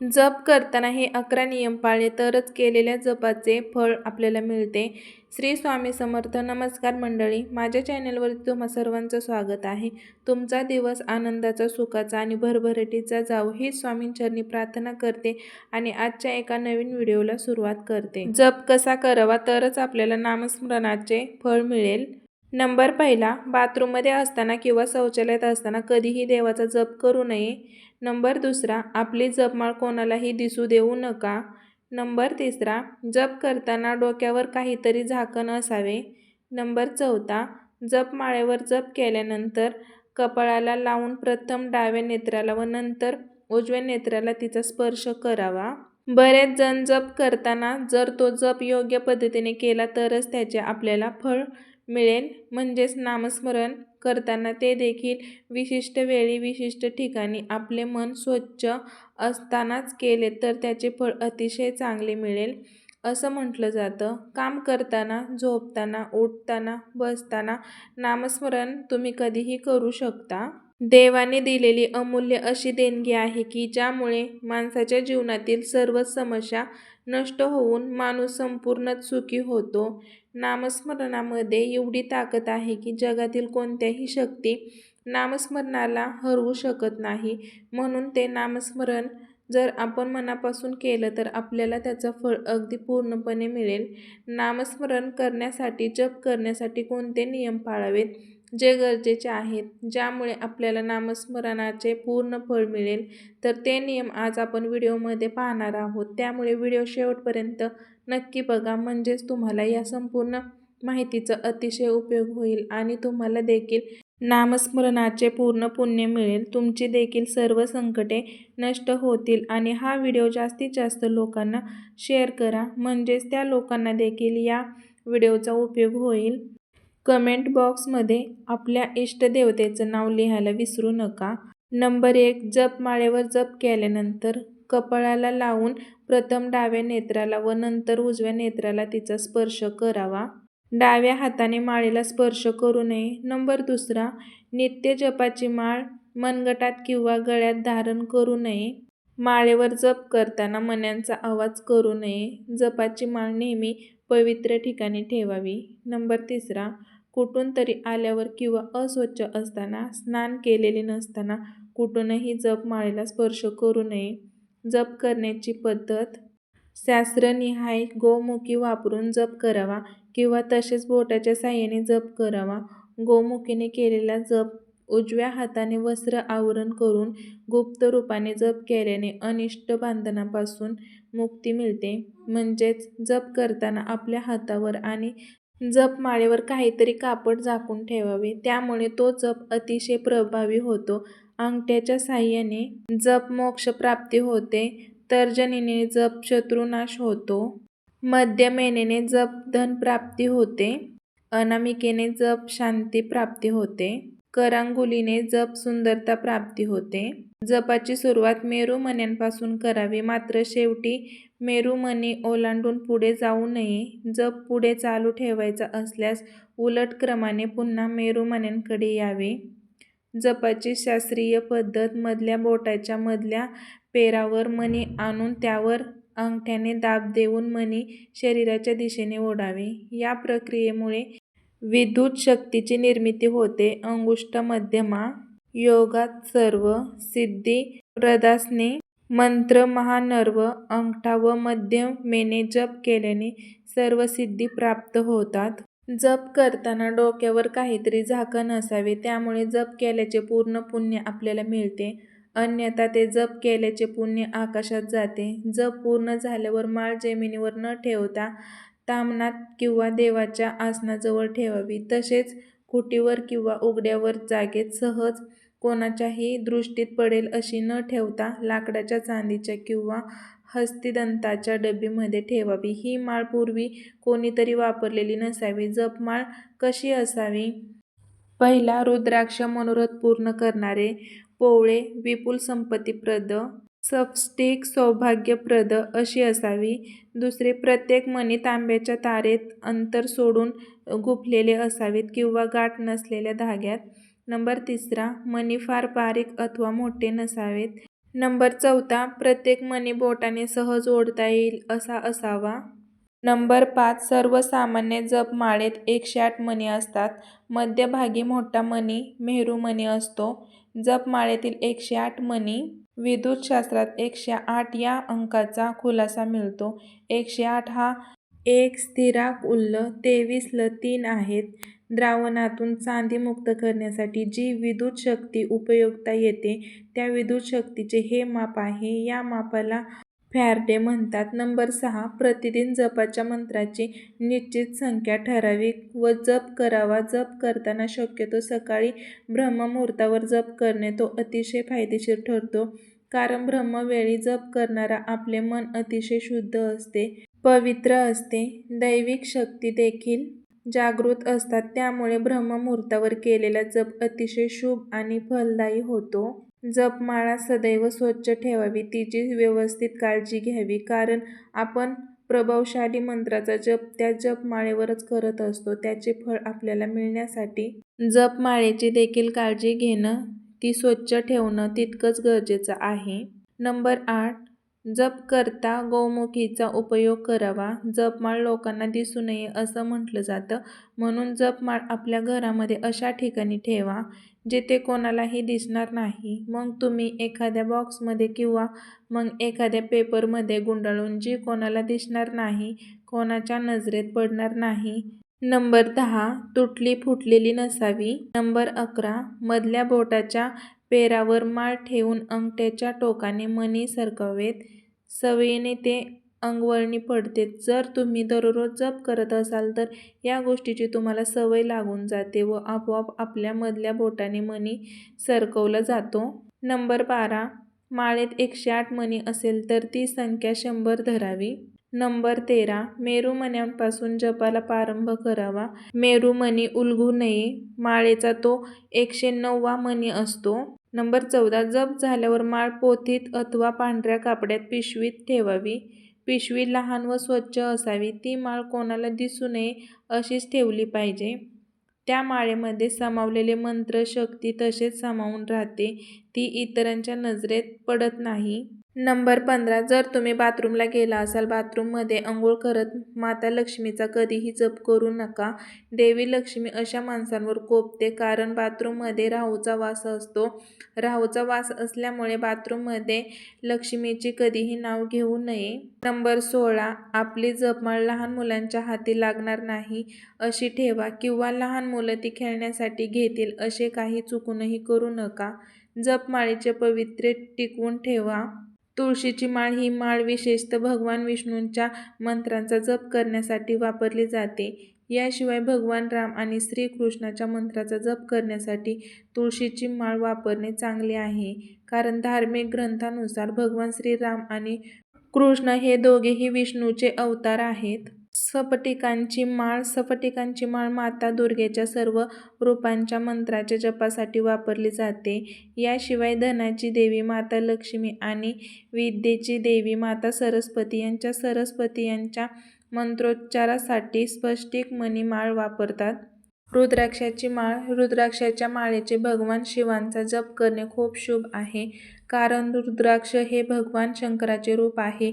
जप करताना हे अकरा नियम पाळले तरच केलेल्या जपाचे फळ आपल्याला मिळते. श्री स्वामी समर्थ नमस्कार मंडळी. माझ्या चॅनलवर तुम्हा सर्वांचं स्वागत आहे. तुमचा दिवस आनंदाचा सुखाचा आणि भरभरटीचा जावो ही स्वामींचरणी प्रार्थना करते आणि आजच्या एका नवीन व्हिडिओला सुरुवात करते. जप कसा करावा तरच आपल्याला नामस्मरणाचे फळ मिळेल. नंबर पहिला बाथरूममध्ये असताना किंवा शौचालयात असताना कधीही देवाचा जप करू नये. नंबर दुसरा आपली जपमाळ कोणालाही दिसू देऊ नका. नंबर तिसरा जप करताना डोक्यावर काहीतरी झाकण असावे. नंबर चौथा जपमाळेवर जप केल्यानंतर कपाळाला लावून प्रथम डाव्या नेत्राला व नंतर उजव्या नेत्राला तिचा स्पर्श करावा. बरेच जण जप करताना जर तो जप योग्य पद्धतीने केला तरच त्याचे आपल्याला फळ मिळेल म्हणजेच नामस्मरण करताना ते देखील विशिष्ट वेळी विशिष्ट ठिकाणी आपले मन स्वच्छ असतानाच केले तर त्याचे फळ अतिशय चांगले मिळेल असं म्हटलं जातं. काम करताना झोपताना उठताना बसताना नामस्मरण तुम्ही कधीही करू शकता. देवाने दिलेली अमूल्य अशी देणगी आहे की ज्यामुळे माणसाच्या जीवनातील सर्वच समस्या नष्ट होऊन माणूस संपूर्णच सुखी होतो. नामस्मरणामध्ये एवढी ताकद आहे की जगातील कोणत्याही शक्ती नामस्मरणाला हरवू शकत नाही. म्हणून ते नामस्मरण जर आपण मनापासून केलं तर आपल्याला त्याचं फळ अगदी पूर्णपणे मिळेल. नामस्मरण करण्यासाठी जप करण्यासाठी कोणते नियम पाळावेत? जे गरजेचे आहेत ज्यामुळे आपल्याला नामस्मरणाचे पूर्ण फळ मिळेल. तर ते नियम आज आपण व्हिडिओमध्ये पाहणार आहोत. त्यामुळे व्हिडिओ शेवटपर्यंत नक्की बघा. म्हणजेच तुम्हाला या संपूर्ण माहितीचा अतिशय उपयोग होईल आणि तुम्हाला देखील नामस्मरणाचे पूर्ण पुण्य मिळेल. तुमची देखील सर्व संकटे नष्ट होतील आणि हा व्हिडिओ जास्तीत जास्त लोकांना शेअर करा. म्हणजेच त्या लोकांना देखील या व्हिडिओचा उपयोग होईल. कमेंट बॉक्समध्ये आपल्या इष्टदेवतेचं नाव लिहायला विसरू नका. नंबर एक जप माळेवर जप केल्यानंतर कपाळाला लावून प्रथम डाव्या नेत्राला व नंतर उजव्या नेत्राला तिचा स्पर्श करावा. डाव्या हाताने माळेला स्पर्श करू नये. नंबर दुसरा नित्य जपाची माळ मनगटात किंवा गळ्यात धारण करू नये. माळेवर जप करताना मण्यांचा आवाज करू नये. जपाची माळ नेहमी पवित्र ठिकाणी ठेवावी. नंबर तिसरा कुठून तरी आल्यावर किंवा अस्वच्छ असताना स्नान केलेले नसताना कुठूनही जप माळेला स्पर्श करू नये. जप करण्याची पद्धत शास्त्रनिहाय गोमुखी वापरून जप करावा. किंवा तसेच बोटाच्या साह्याने जप करावा. गोमुखीने केलेला जप उजव्या हाताने वस्त्र आवरण करून गुप्त रूपाने जप केल्याने अनिष्ट बांधनापासून मुक्ती मिळते. म्हणजेच जप करताना आपल्या हातावर आणि जप माळेवर काहीतरी कापड झाकून ठेवावे. त्यामुळे तो जप अतिशय प्रभावी होतो. अंगठ्याच्या साह्याने जप मोक्ष प्राप्ती होते तर्जनीने जप शत्रुनाश होतो. मध्यमेनेने जप धनप्राप्ती होते. अनामिकेने जप शांती प्राप्ती होते. करांगुलीने जप सुंदरता प्राप्ती होते. जपाची सुरुवात मेरू मण्यांपासून करावी. मात्र शेवटी मेरू मणी ओलांडून पुढे जाऊ नये. जप पुढे चालू ठेवायचा असल्यास उलट क्रमाने पुन्हा मेरू मण्यांकडे यावे. जपाची शास्त्रीय पद्धत मधल्या बोटाच्या मधल्या पेरावर मणी आणून त्यावर अंगठ्याने दाब देऊन मणी शरीराच्या दिशेने ओढावे. या प्रक्रियेमुळे विद्युत शक्तीची निर्मिती होते. अंगुष्ठ मध्यमा योगात सर्व सिद्धी प्रदासने मंत्र महानर्व अंगठा व मध्यमेने जप केल्याने सर्व सिद्धी प्राप्त होतात. जप करताना डोक्यावर काहीतरी झाकण असावे. त्यामुळे जप केल्याचे पूर्ण पुण्य आपल्याला मिळते. अन्यथा ते जप केल्याचे पुण्य आकाशात जाते. जप पूर्ण झाल्यावर माळ जमिनीवर न ठेवता तामनात किंवा देवाच्या आसनाजवळ ठेवावी. तसेच खुटीवर किंवा उघड्यावर जागेत सहज कोणाच्याही दृष्टीत पडेल अशी न ठेवता लाकडाच्या चांदीच्या किंवा हस्तिदंताच्या डबीमध्ये ठेवावी. ही माळ पूर्वी कोणीतरी वापरलेली नसावी. जपमाळ कशी असावी? पहिला रुद्राक्ष मनोरथ पूर्ण करणारे पोवळे विपुल संपत्तीप्रद सपस्टिक सौभाग्यप्रद अशी असावी. दुसरे प्रत्येक मणी तांब्याच्या तारेत अंतर सोडून गुफलेले असावेत किंवा गाठ नसलेल्या धाग्यात. नंबर तिसरा मणी फार बारीक अथवा मोठे नसावेत. नंबर चौथा प्रत्येक मणी बोटाने सहज ओढता येईल असा असावा. नंबर पाच सर्वसामान्य जपमाळेत एकशे आठ मणी असतात. मध्यभागी मोठा मणी मेहरू मणी असतो. जपमाळेतील एकशे आठ मणी विद्युतशास्त्रात एकशे आठ या अंकाचा खुलासा मिळतो. एकशे आठ हा एक स्थिराक उल्ल तेवीस ल तीन आहेत. द्रावणातून चांदी मुक्त करण्यासाठी जी विद्युत शक्ती उपयोगता येते त्या विद्युत शक्तीचे हे माप आहे. या मापाला फॅरडे म्हणतात नंबर सहा प्रतिदिन जपाच्या मंत्राची निश्चित संख्या ठराविक व जप करावा. जप करताना शक्यतो सकाळी ब्रह्ममुहूर्तावर जप करणे. तो अतिशय फायदेशीर ठरतो कारण ब्रह्मवेळी जप करणारा आपले मन अतिशय शुद्ध असते पवित्र असते. दैविक शक्ती देखील जागृत असतात त्यामुळे ब्रह्ममुहूर्तावर केलेला जप अतिशय शुभ आणि फलदायी होतो. जपमाळा सदैव स्वच्छ ठेवावी. तिची व्यवस्थित काळजी घ्यावी. कारण आपण प्रभावशाली मंत्राचा जप त्या जपमाळेवरच करत असतो. त्याचे फळ आपल्याला मिळण्यासाठी जपमाळेची देखील काळजी घेणं ती स्वच्छ ठेवणं तितकंच गरजेचं आहे. नंबर आठ जप करता गोमुखीचा उपयोग करावा. जपमाळ लोकांना दिसू नये असं म्हटलं जातं. म्हणून जपमाळ आपल्या घरामध्ये अशा ठिकाणी ठेवा. जिथे कोणालाही दिसणार नाही. मग तुम्ही एखाद्या बॉक्समध्ये किंवा मग एखाद्या पेपरमध्ये गुंडाळून जी कोणाला दिसणार नाही कोणाच्या नजरेत पडणार नाही. नंबर दहा तुटली फुटलेली नसावी. नंबर अकरा मधल्या बोटाच्या पेरावर माळ ठेवून अंगठ्याच्या टोकाने मणी सरकवेत. सवयीने ते अंगवळणी पडते. जर तुम्ही दररोज जप करत असाल तर या गोष्टीची तुम्हाला सवय लागून जाते व आपोआप आपल्यामधल्या बोटाने मणी सरकवला जातो. नंबर बारा. माळेत एकशे आठ मणी असेल तर ती संख्या शंभर धरावी. नंबर तेरा. मेरूमण्यांपासून जपाला प्रारंभ करावा. मेरूमणी उलगू नये. माळेचा तो एकशे नववा मणी असतो. नंबर चौदा. जप झाल्यावर माळ पोथीत अथवा पांढऱ्या कापड्यात पिशवीत ठेवावी. पिशवी लहान व स्वच्छ असावी ती माळ कोणाला दिसू नये अशीच ठेवली पाहिजे. त्या माळेमध्ये सामावलेले मंत्र शक्ती तसेच सामावून राहते. ती इतरांच्या नजरेत पडत नाही. नंबर पंधरा जर तुम्ही बाथरूमला गेला असाल बाथरूममध्ये अंघोळ करत माता लक्ष्मीचा कधीही जप करू नका. देवी लक्ष्मी अशा माणसांवर कोपते कारण बाथरूममध्ये राहूचा वास असतो. राहूचा वास असल्यामुळे बाथरूममध्ये लक्ष्मीची कधीही नाव घेऊ नये. नंबर सोळा आपली जपमाळ लहान मुलांच्या हाती लागणार नाही अशी ठेवा किंवा लहान मुलं ती खेळण्यासाठी घेतील असे काही चुकूनही करू नका. जपमाळीचे पवित्र्य टिकवून ठेवा. तुळशीची माळ ही माळ विशेषतः भगवान विष्णूंच्या मंत्रांचा जप करण्यासाठी वापरली जाते. याशिवाय भगवान राम आणि श्रीकृष्णाच्या मंत्राचा जप करण्यासाठी तुळशीची माळ वापरणे चांगले आहे. कारण धार्मिक ग्रंथानुसार भगवान श्रीराम आणि कृष्ण हे दोघेही विष्णूचे अवतार आहेत. स्फटिकांची माळ स्फटिकांची माळ माता दुर्गेच्या सर्व रूपांच्या मंत्राच्या जपासाठी वापरली जाते. याशिवाय धनाची देवी माता लक्ष्मी आणि विद्येची देवी माता सरस्वती यांच्या सरस्वती यांच्या मंत्रोच्चारासाठी स्पष्टिक मणी माळ वापरतात. रुद्राक्षाची माळ रुद्राक्षाच्या माळेचे भगवान शिवांचा जप करणे खूप शुभ आहे. कारण रुद्राक्ष हे भगवान शंकराचे रूप आहे.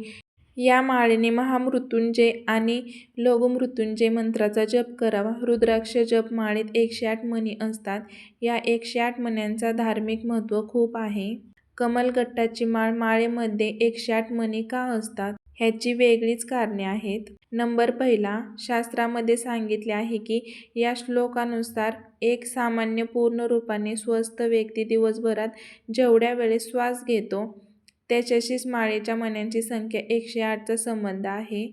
या माळेने महामृत्युंजय आणि लघुमृत्युंजय मंत्राचा जप करावा. रुद्राक्ष जप माळेत एकशे आठ मणी असतात. या एकशे आठ मण्यांचा धार्मिक महत्त्व खूप आहे. कमलगट्टाची माळ माळेमध्ये एकशे आठ मणी का असतात? ह्याची वेगळीच कारणे आहेत. नंबर पहिला शास्त्रामध्ये सांगितले आहे की या श्लोकानुसार एक सामान्य पूर्ण रूपाने स्वस्थ व्यक्ती दिवसभरात जेवढ्या वेळेस श्वास घेतो त्याच्याशीच माळेच्या मण्यांची संख्या एकशे आठचा संबंध आहे.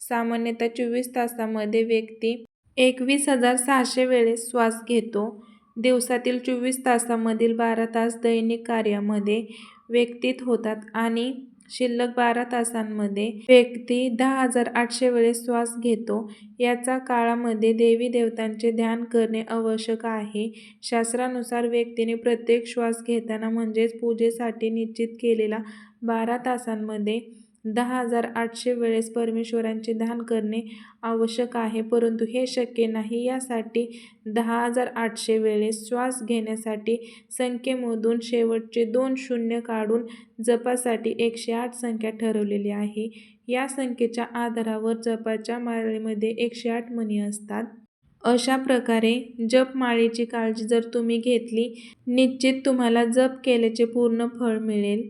सामान्यतः चोवीस तासामध्ये व्यक्ती एकवीस हजार सहाशे वेळेस श्वास घेतो. दिवसातील चोवीस तासामधील बारा तास दैनिक कार्यामध्ये व्यक्तीत होतात आणि शिल्लक बारा तासांमध्ये व्यक्ती दहा हजार आठशे वेळेस श्वास घेतो. याचा काळामध्ये देवी देवतांचे ध्यान करणे आवश्यक आहे. शास्त्रानुसार व्यक्तीने प्रत्येक श्वास घेताना म्हणजेच पूजेसाठी निश्चित केलेला बारा तासांमध्ये दहा हजार आठशे वेळेस परमेश्वरांचे दान करणे आवश्यक आहे परंतु हे शक्य नाही. यासाठी दहा हजार आठशे वेळेस श्वास घेण्यासाठी संख्येमधून शेवटचे दोन शून्य काढून जपासाठी एकशे आठ संख्या ठरवलेली आहे. या संख्येच्या आधारावर जपाच्या माळेमध्ये एकशे आठ मणी असतात. अशा प्रकारे जपमाळेची काळजी जर तुम्ही घेतली निश्चित तुम्हाला जप केल्याचे पूर्ण फळ मिळेल.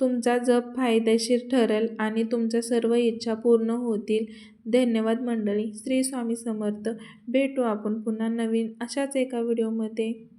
तुमचा जप फायदेशीर ठरेल आणि तुमच्या सर्व इच्छा पूर्ण होतील. धन्यवाद मंडळी. श्री स्वामी समर्थ. भेटू आपण पुन्हा नवीन अशाच एका व्हिडिओमध्ये.